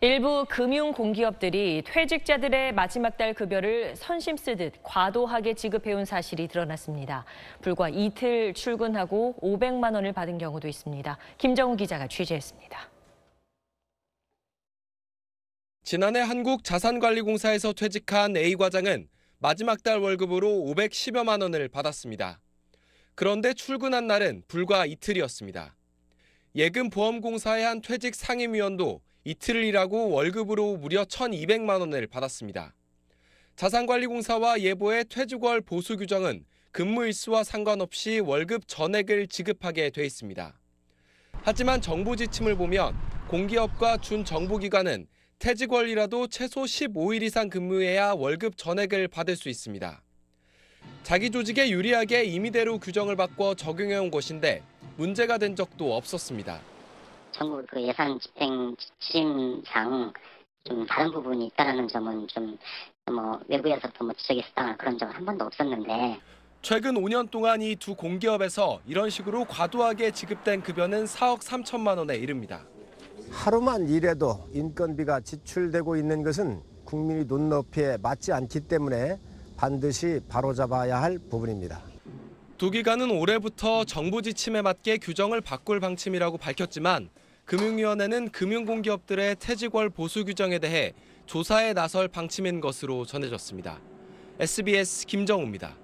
일부 금융 공기업들이 퇴직자들의 마지막 달 급여를 선심 쓰듯 과도하게 지급해온 사실이 드러났습니다. 불과 이틀 출근하고 500만 원을 받은 경우도 있습니다. 김정우 기자가 취재했습니다. 지난해 한국자산관리공사에서 퇴직한 A 과장은 마지막 달 월급으로 510여만 원을 받았습니다. 그런데 출근한 날은 불과 이틀이었습니다. 예금보험공사의 한 퇴직 상임위원도 이틀을 일하고 월급으로 무려 1,200만 원을 받았습니다. 자산관리공사와 예보의 퇴직월 보수 규정은 근무 일수와 상관없이 월급 전액을 지급하게 돼 있습니다. 하지만 정부 지침을 보면 공기업과 준정부기관은 퇴직월이라도 최소 15일 이상 근무해야 월급 전액을 받을 수 있습니다. 자기 조직에 유리하게 임의대로 규정을 바꿔 적용해온 것인데 문제가 된 적도 없었습니다. 정부 그 예산 집행 지침상 좀 다른 부분이 있다라는 점은 좀 뭐 외부에서부터 뭐 지적이 있었다 그런 적은 한 번도 없었는데 최근 5년 동안 이 두 공기업에서 이런 식으로 과도하게 지급된 급여는 4억 3천만 원에 이릅니다. 하루만 일해도 인건비가 지출되고 있는 것은 국민의 눈높이에 맞지 않기 때문에 반드시 바로잡아야 할 부분입니다. 두 기관은 올해부터 정부 지침에 맞게 규정을 바꿀 방침이라고 밝혔지만 금융위원회는 금융공기업들의 퇴직월 보수 규정에 대해 조사에 나설 방침인 것으로 전해졌습니다. SBS 김정우입니다.